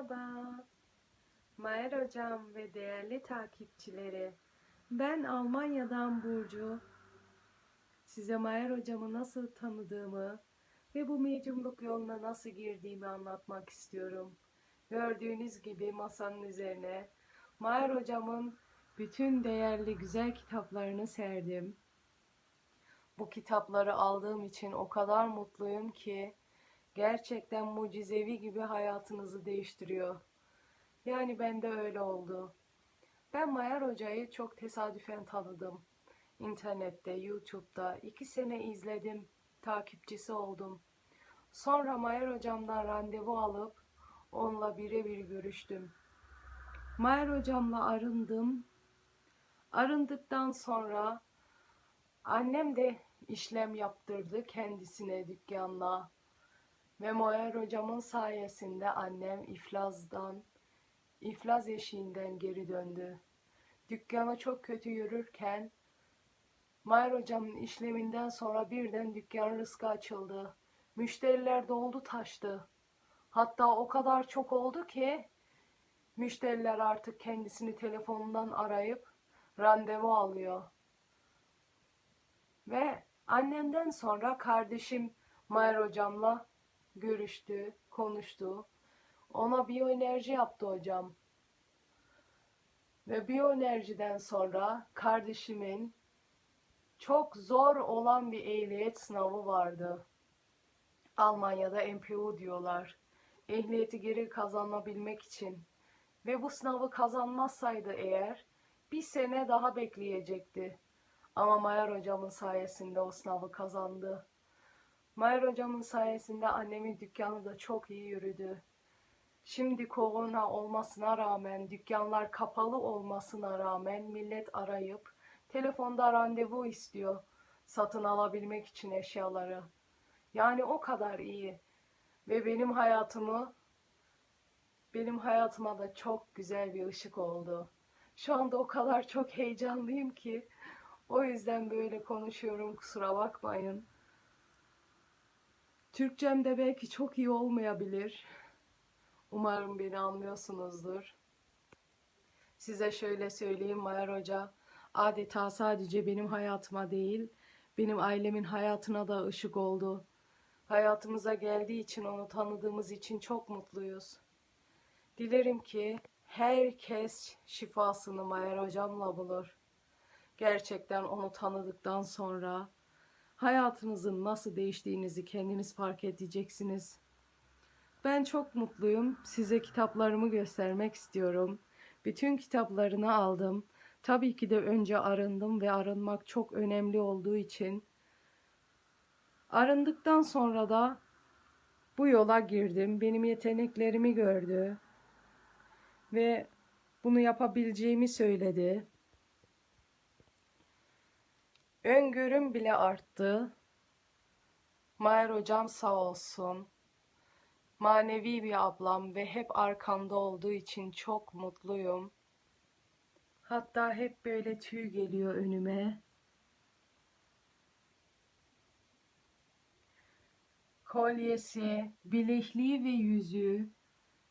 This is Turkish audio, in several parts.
Merhaba. Mayer hocam ve değerli takipçileri. Ben Almanya'dan Burcu. Size Mayer hocamı nasıl tanıdığımı ve bu mediumluk yoluna nasıl girdiğimi anlatmak istiyorum. Gördüğünüz gibi masanın üzerine Mayer hocamın bütün değerli güzel kitaplarını serdim. Bu kitapları aldığım için o kadar mutluyum ki gerçekten mucizevi gibi hayatınızı değiştiriyor. Yani bende öyle oldu. Ben Mayar Hoca'yı çok tesadüfen tanıdım. İnternette, YouTube'da iki sene izledim, takipçisi oldum. Sonra Mayar Hocam'dan randevu alıp onunla birebir görüştüm. Mayar Hocam'la arındım. Arındıktan sonra annem de işlem yaptırdı kendisine dükkanla. Ve Moyer hocamın sayesinde annem iflasdan, iflas eşiğinden geri döndü. Dükkanı çok kötü yürürken Mayer hocamın işleminden sonra birden dükkan rızkı açıldı. Müşteriler doldu taştı. Hatta o kadar çok oldu ki müşteriler artık kendisini telefonundan arayıp randevu alıyor. Ve annemden sonra kardeşim Mayer hocamla görüştü, konuştu. Ona biyoenerji yaptı hocam. Ve biyoenerjiden sonra kardeşimin çok zor olan bir ehliyet sınavı vardı. Almanya'da MPU diyorlar. Ehliyeti geri kazanabilmek için. Ve bu sınavı kazanmazsaydı eğer bir sene daha bekleyecekti. Ama Mayer hocamın sayesinde o sınavı kazandı. Mayer hocamın sayesinde annemin dükkanı da çok iyi yürüdü. Şimdi korona olmasına rağmen, dükkanlar kapalı olmasına rağmen millet arayıp telefonda randevu istiyor satın alabilmek için eşyaları. Yani o kadar iyi. Ve benim hayatımı benim hayatıma da çok güzel bir ışık oldu. Şu anda o kadar çok heyecanlıyım ki o yüzden böyle konuşuyorum kusura bakmayın. Türkçem de belki çok iyi olmayabilir. Umarım beni anlıyorsunuzdur. Size şöyle söyleyeyim Mayar Hoca, adeta sadece benim hayatıma değil, benim ailemin hayatına da ışık oldu. Hayatımıza geldiği için, onu tanıdığımız için çok mutluyuz. Dilerim ki herkes şifasını Mayar Hocam'la bulur. Gerçekten onu tanıdıktan sonra hayatınızın nasıl değiştiğinizi kendiniz fark edeceksiniz. Ben çok mutluyum. Size kitaplarımı göstermek istiyorum. Bütün kitaplarını aldım. Tabii ki de önce arındım ve arınmak çok önemli olduğu için arındıktan sonra da bu yola girdim. Benim yeteneklerimi gördü ve bunu yapabileceğimi söyledi. Öngörüm bile arttı. Mayer hocam sağ olsun. Manevi bir ablam ve hep arkamda olduğu için çok mutluyum. Hatta hep böyle tüy geliyor önüme. Kolyesi, bilekliği ve yüzüğü,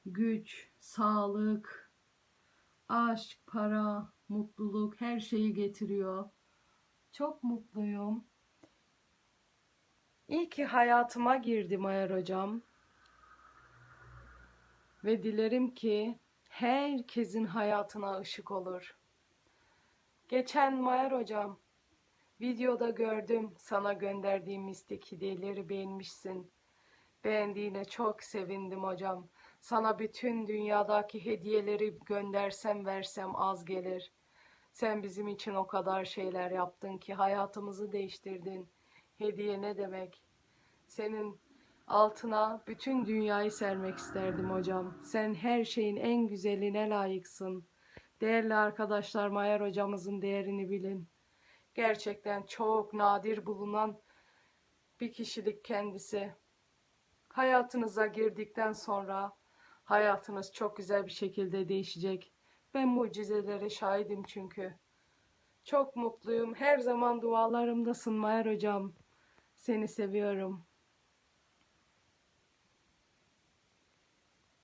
güç, sağlık, aşk, para, mutluluk her şeyi getiriyor. Çok mutluyum. İyi ki hayatıma girdi Mayar hocam. Ve dilerim ki herkesin hayatına ışık olur. Geçen Mayar hocam videoda gördüm sana gönderdiğim mistik hediyeleri beğenmişsin. Beğendiğine çok sevindim hocam. Sana bütün dünyadaki hediyeleri göndersem versem az gelir. Sen bizim için o kadar şeyler yaptın ki hayatımızı değiştirdin. Hediye ne demek? Senin altına bütün dünyayı sermek isterdim hocam. Sen her şeyin en güzeline layıksın. Değerli arkadaşlar Mayer hocamızın değerini bilin. Gerçekten çok nadir bulunan bir kişilik kendisi. Hayatınıza girdikten sonra hayatınız çok güzel bir şekilde değişecek. Ben mucizelere şahidim çünkü. Çok mutluyum. Her zaman dualarımdasın Mayer hocam. Seni seviyorum.